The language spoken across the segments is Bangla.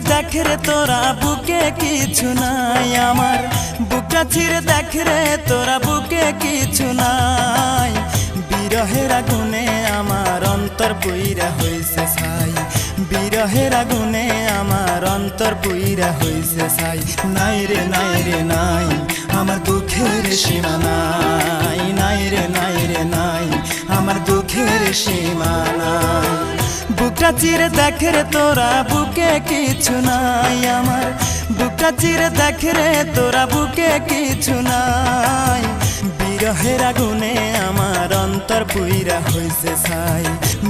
দেখ রে তোরা, বুকে কিছু নাই আমার। বুকটা চিরে দেখ রে তোরা, বুকে কিছু নাই। বিরহের আগুনে আমার অন্তর বইরা হইছে ছাই। বিরহের আগুনে আমার অন্তর বইরা হইছে ছাই। নাই রে নাই রে, নাই, আমার দুঃখের সীমা নাই। নাই রে নাই রে, নাই, আমার দুঃখের সীমা নাই। বুকটা চিরে দেখ রে তোরা, বুকে কিছু নাই আমার। বুকটা চিরে দেখ রে তোরা, বুকে কিছু নাই। বিরহের আগুনে আমার অন্তর বুইরা হইছে সাই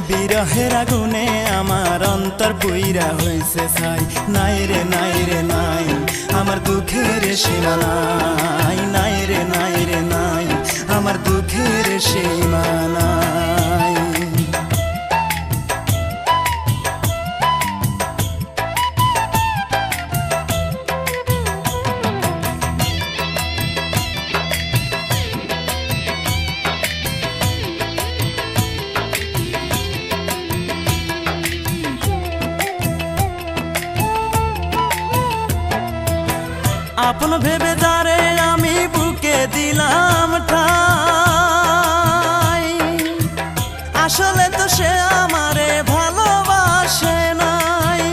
বিরহের আগুনে আমার অন্তর বুইরা হইছে সাই নাই রে নাই রে, নাই। আমার দুঃখের সীমা নাই। আপন ভেবে যারে আমি বুকে দিলাম ঠাই। আসলে তো সে আমারে ভালোবাসে নাই।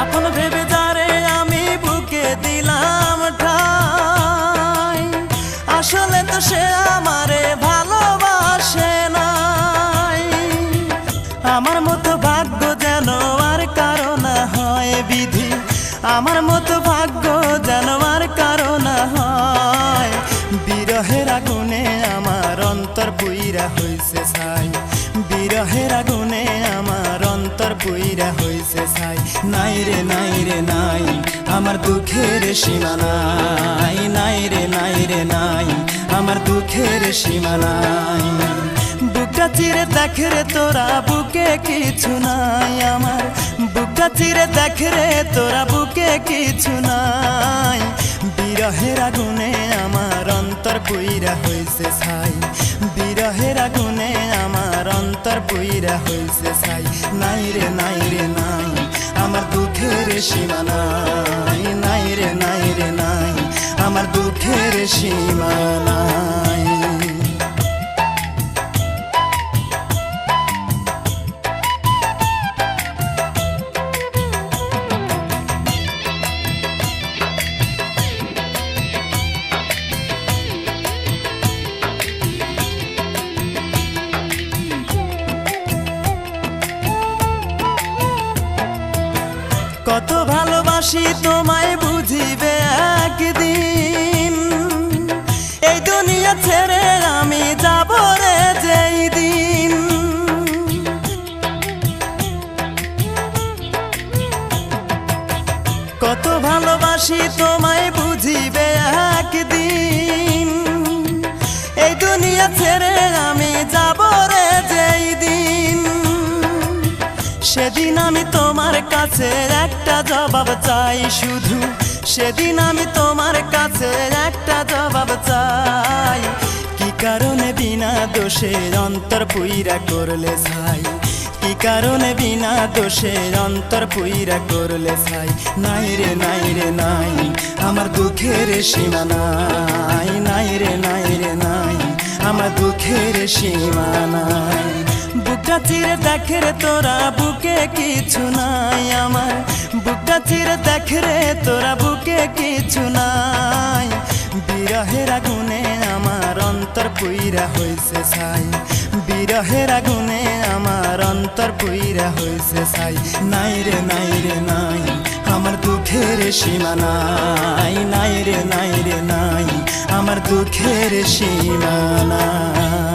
আপন ভেবে যারে আমি বুকে দিলাম ঠাই। আসলে তো সে আমারে ভালোবাসে নাই। আমার মতো বুইরা হইছে ছাই। বিরহের আগুনে আমার অন্তর বুইরা হইছে ছাই। নাই রে নাই রে, নাই, আমার দুঃখের সীমা নাই। নাই রে নাই রে, নাই, আমার দুঃখের সীমা নাই। বুকটা চিরে দেখ রে তোরা, বুকে কিছু নাই আমার। বুকটা চিরে দেখ রে তোরা, বুকে কিছু নাই। বিরহের আগুনে আমার অন্তর বইরা হইছে ছাই। বিরহের আগুনে আমার অন্তর বইরা হইছে ছাই। নাই রে নাই রে, নাই, আমার দুঃখের সীমা নাই। নাই রে নাই রে, নাই, আমার দুঃখের সীমা নাই। ভালোবাসি তোমায় বুঝিবে একদিন। এই দুনিয়া ছেড়ে আমি যাব রে যেই দিন। কত ভালোবাসি তোমায় বুঝিবে একদিন। এই দুনিয়া ছেড়ে আমি যাব রে যেই দিন। সেদিন আমি তোমার কাছে একটা জবাব চাই শুধু। সেদিন আমি তোমার কাছে একটা জবাব চাই। কি কারণে বিনা দোষে অন্তর পুইরা করলে ছাই? কি কারণে বিনা দোষে অন্তর পুইরা করলে ছাই? নাই রে নাই রে, নাই, আমার দুঃখের সীমা নাই। নাই রে নাই রে, নাই, আমার দুঃখের সীমা নাই। বুকটা চিরে দেখ রে তোরা, বুকে কিছু নাই আমার। বুকটা চিরে দেখ রে তোরা, বুকে কিছু নাই। বিরহের আগুনে আমার অন্তর পুইরা হইছে ছাই। বিরহের আগুনে আমার অন্তর পুইরা হইছে ছাই। নাই রে নাই রে, নাই, আমার দুঃখের সীমা নাই। নাই রে নাই রে, নাই, আমার দুঃখের সীমা নাই।